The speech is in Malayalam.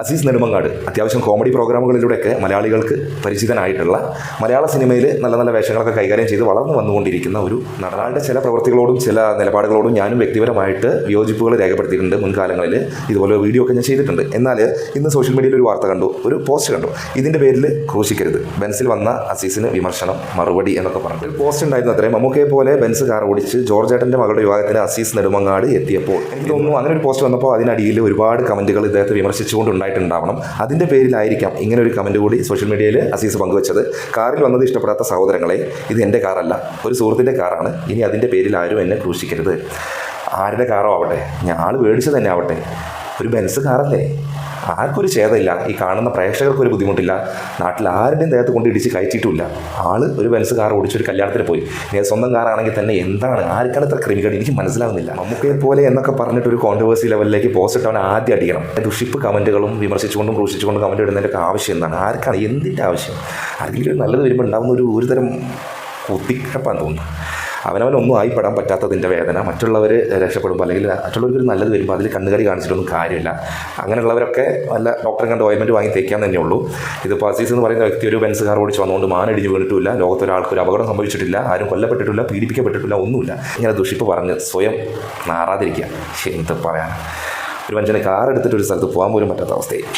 അസീസ് നെടുമങ്ങാട്. അത്യാവശ്യം കോമഡി പ്രോഗ്രാമുകളിലൂടെയൊക്കെ മലയാളികൾക്ക് പരിചിതനായിട്ടുള്ള മലയാള സിനിമയിൽ നല്ല നല്ല വേഷങ്ങളൊക്കെ കൈകാര്യം ചെയ്ത് വളർന്നു വന്നുകൊണ്ടിരിക്കുന്ന ഒരു നടനാളുടെ ചില പ്രവൃത്തികളോടും ചില നിലപാടുകളോടും ഞാനും വ്യക്തിപരമായിട്ട് വിയോജിപ്പുകൾ രേഖപ്പെടുത്തിയിട്ടുണ്ട് മുൻകാലങ്ങളിൽ ഇതുപോലെ വീഡിയോ ഒക്കെ ഞാൻ ചെയ്തിട്ടുണ്ട്. എന്നാൽ ഇന്ന് സോഷ്യൽ മീഡിയയിൽ ഒരു വാർത്ത കണ്ടു ഒരു പോസ്റ്റ് കണ്ടു. ഇതിന്റെ പേരിൽ ക്രൂശിക്കരുത്. ബെൻസിൽ വന്ന അസീസിന് വിമർശനം മറുപടി എന്നൊക്കെ പറഞ്ഞു ഒരു പോസ്റ്റ് ഉണ്ടായിരുന്നു അത്രയും മമ്മൂക്കയെ പോലെ ബെൻസ് കാർ ഓടിച്ച് ജോർജ് ഏട്ടന്റെ മകളുടെ വിവാഹത്തിന് അസീസ് നെടുമങ്ങാട് എത്തിയപ്പോൾ എനിക്ക് തോന്നുന്നു അങ്ങനെ ഒരു പോസ്റ്റ് വന്നപ്പോൾ അതിനടിയിൽ ഒരുപാട് കമന്റുകൾ ഇദ്ദേഹത്തെ വിമർശിച്ചുകൊണ്ട് ഉണ്ടായിട്ടുണ്ടാവണം. അതിന്റെ പേരിലായിരിക്കാം ഇങ്ങനെ ഒരു കമന്റ് കൂടി സോഷ്യൽ മീഡിയയിൽ അസീസ് പങ്കുവച്ചത്. കാറിൽ വന്നത് ഇഷ്ടപ്പെടാത്ത സഹോദരങ്ങളെ ഇത് എന്റെ കാറല്ല ഒരു സുഹൃത്തിന്റെ കാറാണ് ഇനി അതിന്റെ പേരിൽ ആരും എന്നെ ക്രൂശിക്കരുത്. ആരുടെ കാറോ ആവട്ടെ? ഞാൻ മേടിച്ചത് തന്നെ ആവട്ടെ. ഒരു ബെൻസ് കാറല്ലേ? ആർക്കൊരു ഛേദമില്ല ഈ കാണുന്ന പ്രേക്ഷകർക്ക് ഒരു ബുദ്ധിമുട്ടില്ല. നാട്ടിൽ ആരുടെയും ദേഹത്ത് കൊണ്ട് ഇടിച്ച് കയറ്റിയിട്ടില്ല. ആൾ ഒരു ബെൻസ് കാർ ഓടിച്ചൊരു കല്യാണത്തിന് പോയി. ഇനി സ്വന്തം കാറാണെങ്കിൽ തന്നെ എന്താണ്? ആർക്കാണ് ഇത്ര ക്രിമികേട് എനിക്ക് മനസ്സിലാവുന്നില്ല. നമുക്കേ പോലെ എന്നൊക്കെ പറഞ്ഞിട്ട് ഒരു കോൺട്രവേഴ്സി ലെവലിലേക്ക് പോസ്റ്റ് ഇട്ടവൻ ആദ്യം അടിക്കണം. ദുഷിപ്പ് കമന്റുകളും വിമർശിച്ചുകൊണ്ടും ക്രൂശിച്ചുകൊണ്ടും കമന്റ് ഇടുന്നതിന്റെയൊക്കെ ആവശ്യം എന്താണ്? ആർക്കാണ്? എന്തിന്റെ ആവശ്യം? ഒരു നല്ലത് വരുമ്പോൾ ഉണ്ടാകുന്ന ഒരു ഒരുതരം കുത്തിക്കപ്പാന്ന് തോന്നുന്നു. അവനവനൊന്നും ആയിപ്പെടാൻ പറ്റാത്തതിന്റെ വേദന മറ്റുള്ളവർ രക്ഷപ്പെടുമ്പോൾ അല്ലെങ്കിൽ മറ്റുള്ളവർക്ക് നല്ലത് വരുമ്പോൾ അതിൽ കണ്ണുകടി കാണിച്ചിട്ടൊന്നും കാര്യമില്ല. അങ്ങനെയുള്ളവരൊക്കെ നല്ല ഡോക്ടറെ കണ്ട് ഓയിൻമെന്റ് വാങ്ങി തേക്കാൻ തന്നെ ഉള്ളൂ. ഇതിപ്പോൾ അസീസ് എന്ന് പറയുന്ന വ്യക്തി ഒരു ബെൻസ് കാർ ഓടിച്ച് വന്നുകൊണ്ട് മാനടിഞ്ഞ് വീണിട്ടില്ല ലോകത്തൊരാൾക്ക് ഒരു അപകടം സംഭവിച്ചിട്ടില്ല. ആരും കൊല്ലപ്പെട്ടിട്ടില്ല പീഡിപ്പിക്കപ്പെട്ടിട്ടില്ല ഒന്നുമില്ല. ഇങ്ങനെ ദുഷിപ്പ് പറഞ്ഞ് സ്വയം നാറാതിരിക്കുക. ശരി എന്ത് പറയാൻ ഒരു മനുഷ്യന് കാർ എടുത്തിട്ട് ഒരു സ്ഥലത്ത് പോകാൻ പോലും പറ്റാത്ത അവസ്ഥയായി.